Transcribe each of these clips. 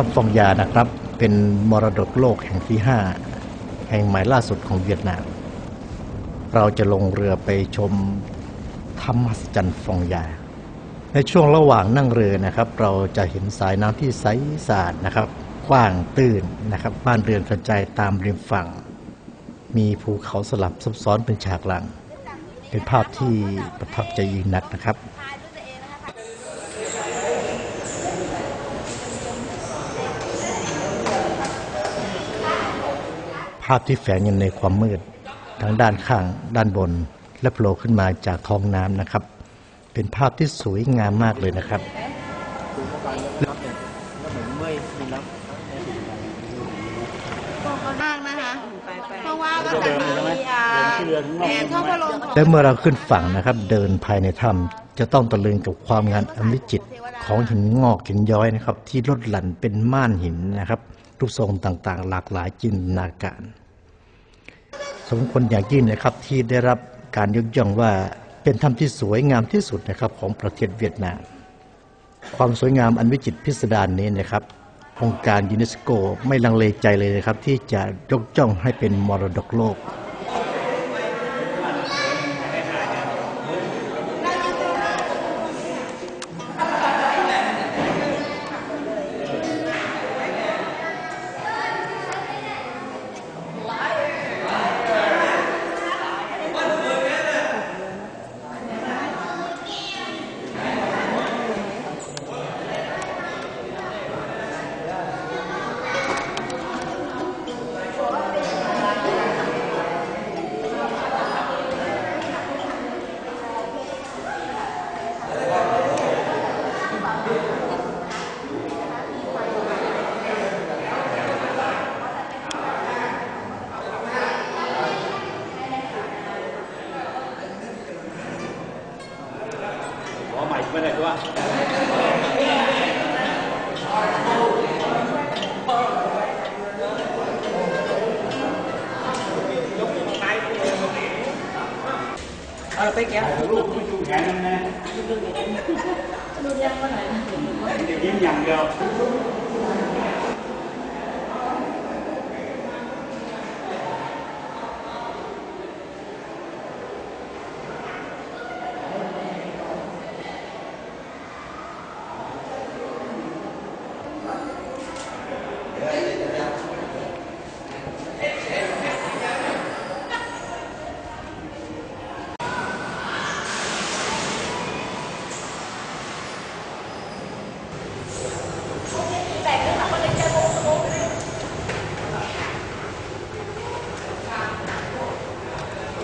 ถ้ำฟองยานะครับ เป็นมรดกโลกแห่งที่5แห่งใหม่ล่าสุดของเวียดนาม เราจะลงเรือไปชมถ้ำมหัศจรรย์ฟองยา ในช่วงระหว่างนั่งเรือนะครับ เราจะเห็นสายน้ำที่ใสสะอาดนะครับ กว้างตื้นนะครับ บ้านเรือนกระจายตามริมฝั่ง มีภูเขาสลับซับซ้อนเป็นฉากหลัง เป็นภาพที่ประทับใจยิ่งนักนะครับาพที่แฝงอยู่ในความมืดทั้งด้านข้างด้านบน และโผล่ขึ้นมาจากท้องน้ำนะครับ เป็นภาพที่สวยงามมากเลยนะครับมากนะคะเพราะว่าก็จะมีอ่าแผนเข้าพระลงของและเมื่อเราขึ้นฝั่งนะครับ เดินภายในถ้ำจะต้องตะลึงกับความงามอันวิจิตรของหินงอกหินย้อยนะครับ ที่ลดหลั่นเป็นม่านหินนะครับ รูปทรงต่างๆ หลากหลายจินตนาการ สมควรอย่างยิ่งนะครับที่ได้รับการยกย่องว่าเป็นถ้ำที่สวยงามที่สุดนะครับของประเทศเวียดนาม ความสวยงามอันวิจิตรพิสดารนี้นะครับองค์การยูเนสโกไม่ลังเลใจเลยนะครับที่จะยกย่องให้เป็นมรดกโลก ขอใหม่ไม่ได้ด้วยเอาไปแก้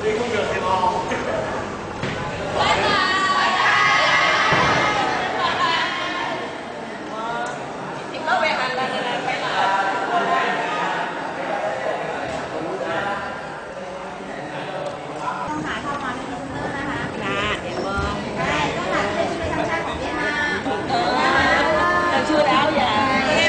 네, 내공격